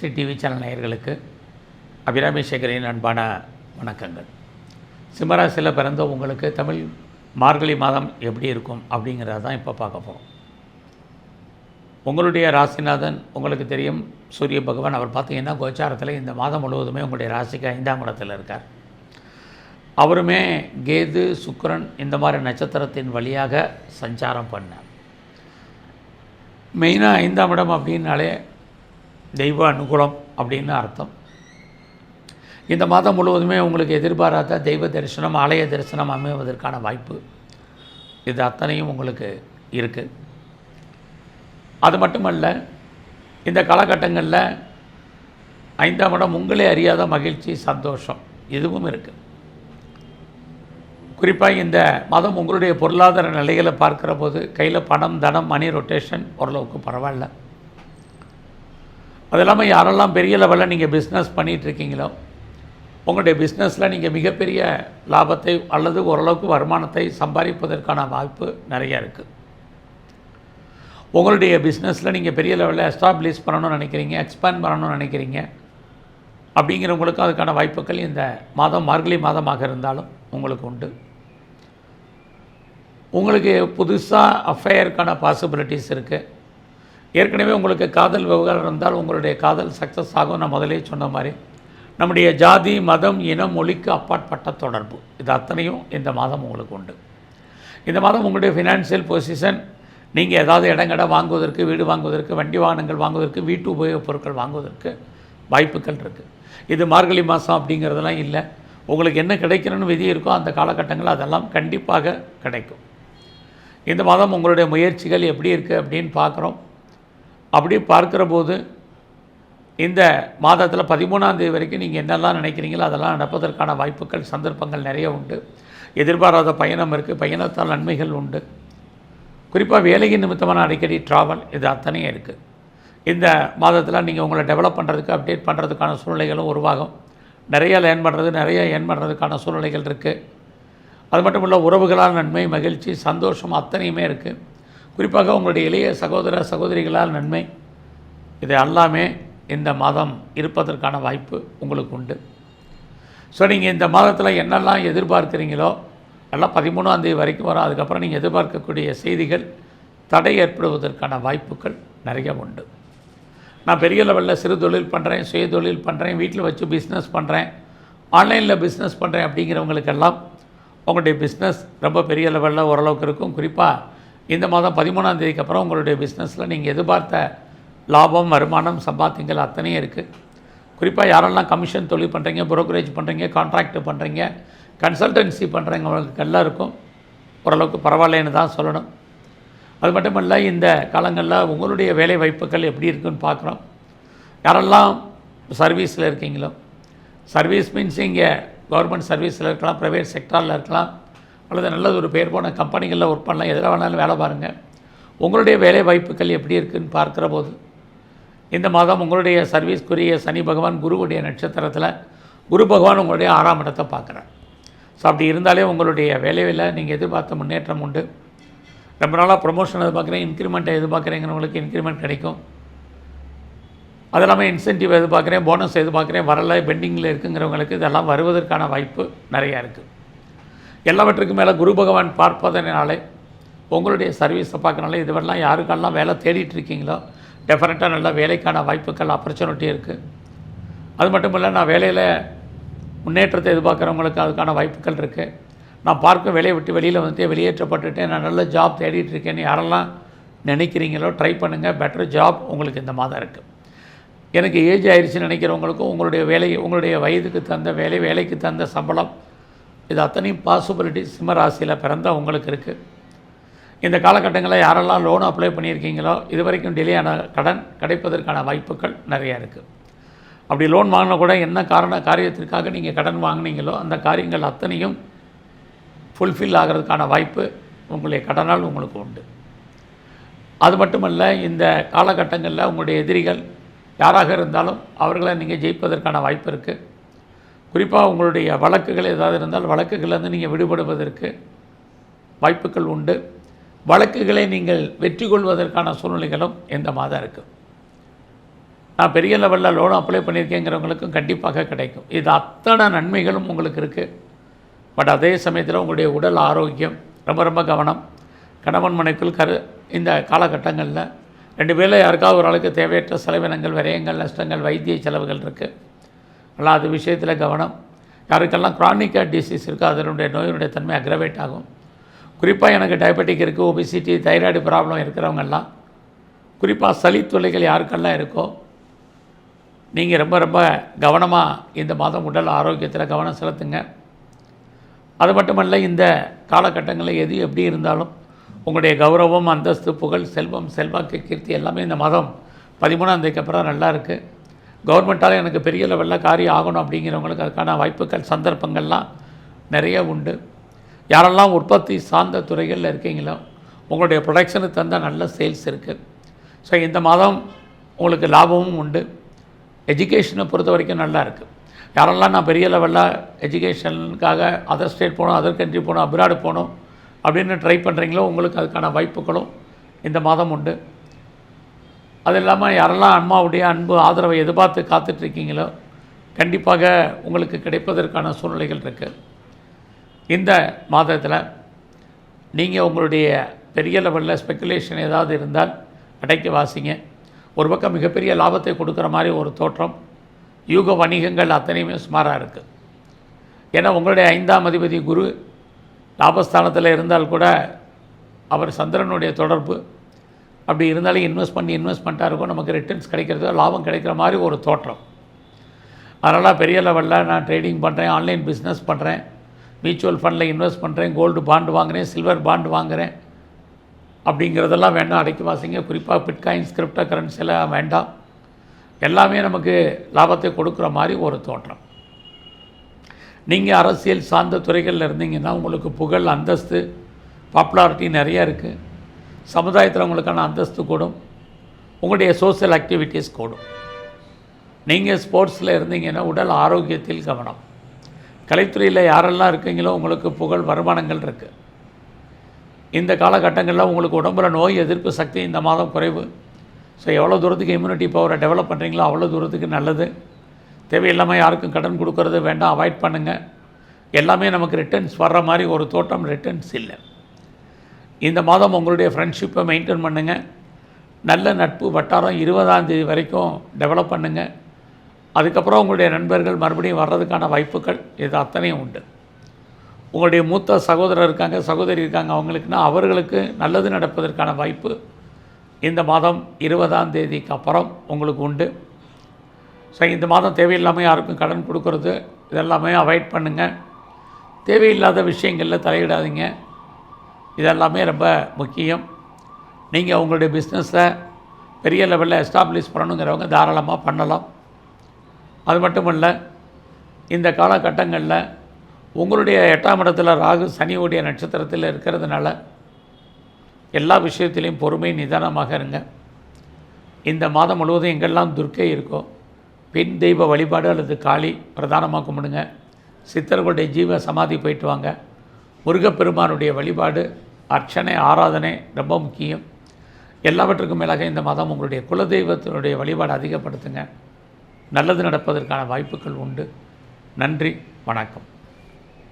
Sixty TV channel நேயர்களுக்கு அபிராமி சேகரின் அன்பான வணக்கங்கள். சிம்மராசியில் பிறந்த உங்களுக்கு தமிழ் மார்கழி மாதம் எப்படி இருக்கும் அப்படிங்கிறத தான் இப்போ பார்க்க போகிறோம் உங்களுடைய ராசிநாதன் உங்களுக்கு தெரியும் சூரிய பகவான் அவர் பார்த்தீங்கன்னா கோச்சாரத்தில் இந்த மாதம் முழுவதுமே உங்களுடைய ராசிக்கு ஐந்தாம் இடத்தில் இருக்கார். அவருமே கேது சுக்கரன் இந்த மாதிரி நட்சத்திரத்தின் வழியாக சஞ்சாரம் பண்ணார். மெயினாக ஐந்தாம் இடம் அப்படின்னாலே தெய்வ அனுகூலம் அப்படின்னு அர்த்தம். இந்த மாதம் முழுவதுமே உங்களுக்கு எதிர்பாராத தெய்வ தரிசனம் ஆலய தரிசனம் அமைவதற்கான வாய்ப்பு இது அத்தனையும் உங்களுக்கு இருக்குது அது மட்டுமல்ல இந்த காலகட்டங்களில் ஐந்தாம் இடம் உங்களே அறியாத மகிழ்ச்சி சந்தோஷம் இதுவும் இருக்குது குறிப்பாக இந்த மாதம் உங்களுடைய பொருளாதார நிலைகளை பார்க்குற போது கையில் பணம் தனம் மணி ரொட்டேஷன் ஓரளவுக்கு பரவாயில்ல. அது இல்லாமல் யாரெல்லாம் பெரிய லெவலில் நீங்கள் பிஸ்னஸ் பண்ணிகிட்ருக்கீங்களோ உங்களுடைய பிஸ்னஸில் நீங்கள் மிகப்பெரிய லாபத்தை அல்லது ஓரளவுக்கு வருமானத்தை சம்பாதிப்பதற்கான வாய்ப்பு நிறையா இருக்குது உங்களுடைய பிஸ்னஸில் நீங்கள் பெரிய லெவலில் எஸ்டாப்ளிஷ் பண்ணணும்னு நினைக்கிறீங்க எக்ஸ்பேண்ட் பண்ணணும்னு நினைக்கிறீங்க அப்படிங்கிறவங்களுக்கும் அதுக்கான வாய்ப்புகள் இந்த மாதம் மார்கழி மாதமாக இருந்தாலும் உங்களுக்கு உண்டு. உங்களுக்கு புதுசாக அஃபேயருக்கான பாசிபிலிட்டிஸ் இருக்குது ஏற்கனவே உங்களுக்கு காதல் விவகாரம் இருந்தால் உங்களுடைய காதல் சக்ஸஸ் ஆகும். நான் முதலே சொன்ன மாதிரி நம்முடைய ஜாதி மதம் இனம் மொழிக்கு அப்பாற்பட்ட தொடர்பு. இது அத்தனையும் இந்த மாதம் உங்களுக்கு உண்டு. இந்த மாதம் உங்களுடைய ஃபினான்ஷியல் பொசிஷன் நீங்கள் ஏதாவது இடங்கடை வாங்குவதற்கு வீடு வாங்குவதற்கு வண்டி வாகனங்கள் வாங்குவதற்கு வீட்டு உபயோகப் பொருட்கள் வாங்குவதற்கு வாய்ப்புகள் இருக்குது இது மார்கழி மாதம் அப்படிங்கிறதெல்லாம் இல்லை. உங்களுக்கு என்ன கிடைக்கணும்னு விதி இருக்கோ அந்த காலகட்டங்கள் அதெல்லாம் கண்டிப்பாக கிடைக்கும். இந்த மாதம் உங்களுடைய முயற்சிகள் எப்படி இருக்குது அப்படின்னு பார்க்குறோம். அப்படி பார்க்குற போது இந்த மாதத்தில் பதிமூணாந்தேதி வரைக்கும் நீங்கள் என்னெல்லாம் நினைக்கிறீங்களோ அதெல்லாம் நடப்பதற்கான வாய்ப்புகள் சந்தர்ப்பங்கள் நிறைய உண்டு. எதிர்பாராத பயணம் இருக்குது பயணத்தால் நன்மைகள் உண்டு. குறிப்பாக வேலையின் நிமித்தமான அடிக்கடி ட்ராவல் இது அத்தனையும் இருக்குது இந்த மாதத்தில் நீங்கள் உங்களை டெவலப் பண்ணுறதுக்கு அப்டேட் பண்ணுறதுக்கான சூழ்நிலைகளும் உருவாகும். நிறைய லேர்ன் பண்ணுறது நிறைய ஏர்ன் பண்ணுறதுக்கான சூழ்நிலைகள் இருக்குது அது மட்டும் இல்லை உறவுகளால் நன்மை மகிழ்ச்சி சந்தோஷம் அத்தனையுமே இருக்குது குறிப்பாக உங்களுடைய இளைய சகோதர சகோதரிகளால் நன்மை. இது எல்லாமே இந்த மாதம் இருப்பதற்கான வாய்ப்பு உங்களுக்கு உண்டு. ஸோ நீங்கள் இந்த மாதத்தில் என்னெல்லாம் எதிர்பார்க்குறீங்களோ எல்லாம் பதிமூணாம் தேதி வரைக்கும் வரும். அதுக்கப்புறம் நீங்கள் எதிர்பார்க்கக்கூடிய செய்திகள் தடை ஏற்படுவதற்கான வாய்ப்புகள் நிறைய உண்டு. நான் பெரிய லெவலில் சிறு தொழில் பண்ணுறேன் சுய தொழில் பண்ணுறேன் வீட்டில் வச்சு பிஸ்னஸ் பண்ணுறேன் ஆன்லைனில் பிஸ்னஸ் பண்ணுறேன் அப்படிங்கிறவங்களுக்கெல்லாம் உங்களுடைய பிஸ்னஸ் ரொம்ப பெரிய லெவலில் ஓரளவுக்கு இருக்கும். குறிப்பாக இந்த மாதம் பதிமூணாம் தேதிக்கு அப்புறம் உங்களுடைய பிஸ்னஸில் நீங்கள் எதிர்பார்த்த லாபம் வருமானம் சம்பாத்தியங்கள் அத்தனையும் இருக்குது குறிப்பாக யாரெல்லாம் கமிஷன் தொழில் பண்ணுறீங்க புரோக்கரேஜ் பண்ணுறீங்க கான்ட்ராக்ட் பண்ணுறீங்க கன்சல்டன்சி பண்ணுறவங்களுக்கு எல்லாருக்கும் ஓரளவுக்கு பரவாயில்லைன்னு தான் சொல்லணும். அது மட்டும் இல்லை இந்த காலங்களில் உங்களுடைய வேலை வாய்ப்புகள் எப்படி இருக்குன்னு பார்க்குறோம் யாரெல்லாம் சர்வீஸில் இருக்கீங்களோ சர்வீஸ் மீன்ஸ் இங்கே கவர்மெண்ட் சர்வீஸில் இருக்கலாம் ப்ரைவேட் செக்டாரில் இருக்கலாம் அல்லது நல்லது ஒரு பேர் போன கம்பெனிகளில் ஒர்க் பண்ணலாம். எதில் வேணாலும் வேலை பாருங்கள் உங்களுடைய வேலை வாய்ப்புகள் எப்படி இருக்குன்னு பார்க்குற போது இந்த மாதம் உங்களுடைய சர்வீஸ்க்குரிய சனி பகவான் குருவுடைய நட்சத்திரத்தில் குரு பகவான் உங்களுடைய ஆறாம் இடத்தை பார்க்குறார். ஸோ அப்படி இருந்தாலே உங்களுடைய வேலையில் நீங்கள் எதிர்பார்த்த முன்னேற்றம் உண்டு. ரொம்ப நாளாக ப்ரொமோஷன் எதிர்பார்க்குறேன் இன்க்ரிமெண்ட்டை எதிர்பார்க்குறேங்கிறவங்களுக்கு இன்க்ரிமெண்ட் கிடைக்கும். அது இல்லாமல் இன்சென்டிவ் எதிர்பார்க்குறேன் போனஸ் எதிர்பார்க்குறேன் வரல பெண்டிங்கில் இருக்குங்கிறவங்களுக்கு இதெல்லாம் வருவதற்கான வாய்ப்பு நிறையா இருக்குது எல்லாவற்றுக்கும் மேலே குரு பகவான் பார்ப்பதனாலே உங்களுடைய சர்வீஸை பார்க்கறனால இதுவெல்லாம் யாருக்கெல்லாம் வேலை தேடிட்டு இருக்கீங்களோ டெஃபினட்டாக நல்ல வேலைக்கான வாய்ப்புகள் ஆப்பர்ச்சுனிட்டி இருக்குது அது மட்டும் இல்லை நான் வேலையில் முன்னேற்றத்தை எதிர்பார்க்குறவங்களுக்கு அதுக்கான வாய்ப்புகள் இருக்குது நான் பார்க்கும் வேலையை விட்டு வெளியில் வந்துட்டு வெளியேற்றப்பட்டுட்டேன் நான் நல்ல ஜாப் தேடிட்டு இருக்கேன்னு யாரெல்லாம் நினைக்கிறீங்களோ ட்ரை பண்ணுங்கள் பெட்டர் ஜாப் உங்களுக்கு இந்த மாதம் இருக்குது எனக்கு ஏஜ் ஆயிடுச்சுன்னு நினைக்கிறவங்களுக்கும் உங்களுடைய வேலை உங்களுடைய வயதுக்கு தந்த வேலை வேலைக்கு தந்த சம்பளம் இது அத்தனையும் பாசிபிலிட்டி சிம்ம ராசியில் பிறந்த உங்களுக்கு இருக்குது இந்த காலகட்டங்களில் யாரெல்லாம் லோன் அப்ளை பண்ணியிருக்கீங்களோ இது வரைக்கும் டிலே ஆன கடன் கிடைப்பதற்கான வாய்ப்புகள் நிறையா இருக்குது அப்படி லோன் வாங்கினா கூட என்ன காரண காரியத்திற்காக நீங்கள் கடன் வாங்கினீங்களோ அந்த காரியங்கள் அத்தனையும் ஃபுல்ஃபில் ஆகிறதுக்கான வாய்ப்பு உங்களுடைய கடனால் உங்களுக்கு உண்டு. அது மட்டுமல்ல இந்த காலகட்டங்களில் உங்களுடைய எதிரிகள் யாராக இருந்தாலும் அவர்களை நீங்கள் ஜெயிப்பதற்கான வாய்ப்பு இருக்குது குறிப்பாக உங்களுடைய வழக்குகள் ஏதாவது இருந்தால் வழக்குகளிலிருந்து நீங்கள் விடுபடுவதற்கு வாய்ப்புகள் உண்டு. வழக்குகளை நீங்கள் வெற்றி கொள்வதற்கான சூழ்நிலைகளும் இந்த மாதம் இருக்குது நான் பெரிய லெவலில் லோன் அப்ளை பண்ணியிருக்கேங்கிறவங்களுக்கும் கண்டிப்பாக கிடைக்கும். இது அத்தனை நன்மைகளும் உங்களுக்கு இருக்குது பட் அதே சமயத்தில் உங்களுடைய உடல் ஆரோக்கியம் ரொம்ப ரொம்ப கவனம். கணவன் மனைக்குள் கரு இந்த காலகட்டங்களில் ரெண்டு பேரில் யாருக்காவது ஒரு ஆளுக்கு தேவையற்ற செலவினங்கள் விரயங்கள் நஷ்டங்கள் வைத்திய செலவுகள் இருக்குது அதனால் அது விஷயத்தில் கவனம். யாருக்கெல்லாம் க்ரானிக் டிசீஸ் இருக்கோ அதனுடைய நோயினுடைய தன்மை அக்ரவேட் ஆகும். குறிப்பாக எனக்கு டயபெட்டிக் இருக்குது ஒபிசிட்டி தைராய்டு ப்ராப்ளம் இருக்கிறவங்கெல்லாம் குறிப்பாக சளி தொல்லைகள் யாருக்கெல்லாம் இருக்கோ நீங்கள் ரொம்ப ரொம்ப கவனமாக இந்த மாதம் உடல் ஆரோக்கியத்தில் கவனம் செலுத்துங்க. அது மட்டுமல்ல இந்த காலகட்டங்களில் எது எப்படி இருந்தாலும் உங்களுடைய கௌரவம் அந்தஸ்து புகழ் செல்வம் செல்வாக்கு கீர்த்தி எல்லாமே இந்த மாதம் பதிமூணாம் தேதிக்கு அப்புறம் நல்லா இருக்குது கவர்மெண்ட்டால் எனக்கு பெரிய லெவலில் காரியம் ஆகணும் அப்படிங்கிறவங்களுக்கு அதுக்கான வாய்ப்புகள் சந்தர்ப்பங்கள்லாம் நிறைய உண்டு. யாரெல்லாம் உற்பத்தி சார்ந்த துறைகளில் இருக்கீங்களோ உங்களுடைய ப்ரொடக்ஷனுக்கு தந்த நல்ல சேல்ஸ் இருக்குது ஸோ இந்த மாதம் உங்களுக்கு லாபமும் உண்டு. எஜுகேஷனை பொறுத்த வரைக்கும் நல்லா இருக்குது யாரெல்லாம் நான் பெரிய லெவலில் எஜுகேஷனுக்காக அதர் ஸ்டேட் போகணும் அதர் கண்ட்ரி போகணும் அப்ராடு போகணும் அப்படின்னு ட்ரை பண்ணுறீங்களோ உங்களுக்கு அதுக்கான வாய்ப்புகளும் இந்த மாதம் உண்டு. அது இல்லாமல் யாரெல்லாம் அம்மாவுடைய அன்பு ஆதரவை எதிர்பார்த்து காத்துட்ருக்கீங்களோ கண்டிப்பாக உங்களுக்கு கிடைப்பதற்கான சூழ்நிலைகள் இருக்குது இந்த மாதத்தில் நீங்கள் உங்களுடைய பெரிய லெவலில் ஸ்பெக்குலேஷன் ஏதாவது இருந்தால் அடைக்க வாசிங்க. ஒரு பக்கம் மிகப்பெரிய லாபத்தை கொடுக்குற மாதிரி ஒரு தோற்றம் யூக வணிகங்கள் அத்தனையுமே சுமாராக இருக்குது ஏன்னா உங்களுடைய ஐந்தாம் அதிபதி குரு லாபஸ்தானத்தில் இருந்தால் கூட அவர் சந்திரனுடைய தொடர்பு அப்படி இருந்தாலும் இன்வெஸ்ட் பண்ணி இன்வெஸ்ட்மெண்ட்டாக இருக்கும். நமக்கு ரிட்டர்ன்ஸ் கிடைக்கிறதோ லாபம் கிடைக்கிற மாதிரி ஒரு தோற்றம். அதனால் பெரிய லெவலில் நான் ட்ரேடிங் பண்ணுறேன் ஆன்லைன் பிஸ்னஸ் பண்ணுறேன் மியூச்சுவல் ஃபண்டில் இன்வெஸ்ட் பண்ணுறேன் கோல்டு பாண்டு வாங்குகிறேன் சில்வர் பாண்டு வாங்குகிறேன் அப்படிங்கிறதெல்லாம் வேண்டாம். அடைக்கி வாசிங்க. குறிப்பாக பிட்காயின்ஸ் கிரிப்டோ கரன்சிலாம் வேண்டாம். எல்லாமே நமக்கு லாபத்தை கொடுக்குற மாதிரி ஒரு தோற்றம். நீங்கள் அரசியல் சார்ந்த துறைகளில் இருந்தீங்கன்னா உங்களுக்கு புகழ் அந்தஸ்து பாப்புலாரிட்டி நிறையா இருக்குது சமுதாயத்தில் உங்களுக்கான அந்தஸ்து கூடும். உங்களுடைய சோஷியல் ஆக்டிவிட்டீஸ் கூடும். நீங்கள் ஸ்போர்ட்ஸில் இருந்தீங்கன்னா உடல் ஆரோக்கியத்தில் கவனம். கலைத்துறையில் யாரெல்லாம் இருக்கீங்களோ உங்களுக்கு புகழ் வருமானங்கள் இருக்குது இந்த காலகட்டங்களில் உங்களுக்கு உடம்புல நோய் எதிர்ப்பு சக்தி இந்த மாதம் குறைவு. ஸோ எவ்வளோ தூரத்துக்கு இம்யூனிட்டி பவரை டெவலப் பண்ணுறீங்களோ அவ்வளோ தூரத்துக்கு நல்லது. தேவையில்லாமல் யாருக்கும் கடன் கொடுக்கறது வேண்டாம் அவாய்ட் பண்ணுங்கள் எல்லாமே நமக்கு ரிட்டர்ன்ஸ் வர்ற மாதிரி ஒரு தோட்டம் ரிட்டர்ன்ஸ் இல்லை. இந்த மாதம் உங்களுடைய ஃப்ரெண்ட்ஷிப்பை மெயின்டைன் பண்ணுங்கள் நல்ல நட்பு வட்டாரம் இருபதாந்தேதி வரைக்கும் டெவலப் பண்ணுங்கள் அதுக்கப்புறம் உங்களுடைய நண்பர்கள் மறுபடியும் வர்றதுக்கான வாய்ப்புகள் இது அத்தனையும் உண்டு. உங்களுடைய மூத்த சகோதரர் இருக்காங்க சகோதரி இருக்காங்க அவங்களுக்குன்னா அவர்களுக்கு நல்லது நடப்பதற்கான வாய்ப்பு இந்த மாதம் இருபதாம் தேதிக்கு அப்புறம் உங்களுக்கு உண்டு. ஸோ இந்த மாதம் தேவையில்லாமல் யாருக்கும் கடன் கொடுக்கறது இதெல்லாமே அவாய்ட் பண்ணுங்கள் தேவையில்லாத விஷயங்களில் தலையிடாதீங்க. இதெல்லாமே ரொம்ப முக்கியம். நீங்கள் உங்களுடைய பிஸ்னஸை பெரிய லெவலில் எஸ்டாப்ளிஷ் பண்ணணுங்கிறவங்க தாராளமாக பண்ணலாம். அது மட்டும் இல்லை இந்த காலகட்டங்களில் உங்களுடைய எட்டாம் இடத்துல ராகு சனியுடைய நட்சத்திரத்தில் இருக்கிறதுனால எல்லா விஷயத்திலையும் பொறுமை நிதானமாக இருங்க. இந்த மாதம் முழுவதும் எங்கெல்லாம் துர்க்கை இருக்கோ பெண் தெய்வ வழிபாடு அல்லது காளி பிரதானமாக கும்பிடுங்க. சித்தர்களுடைய ஜீவ சமாதி போயிட்டு வாங்க. முருகப்பெருமானுடைய வழிபாடு அர்ச்சனை ஆராதனை ரொம்ப முக்கியம். எல்லாவற்றுக்கும் மேலாக இந்த மதம் உங்களுடைய குலதெய்வத்தினுடைய வழிபாடு அதிகப்படுத்துங்க. நல்லது நடப்பதற்கான வாய்ப்புகள் உண்டு. நன்றி வணக்கம்.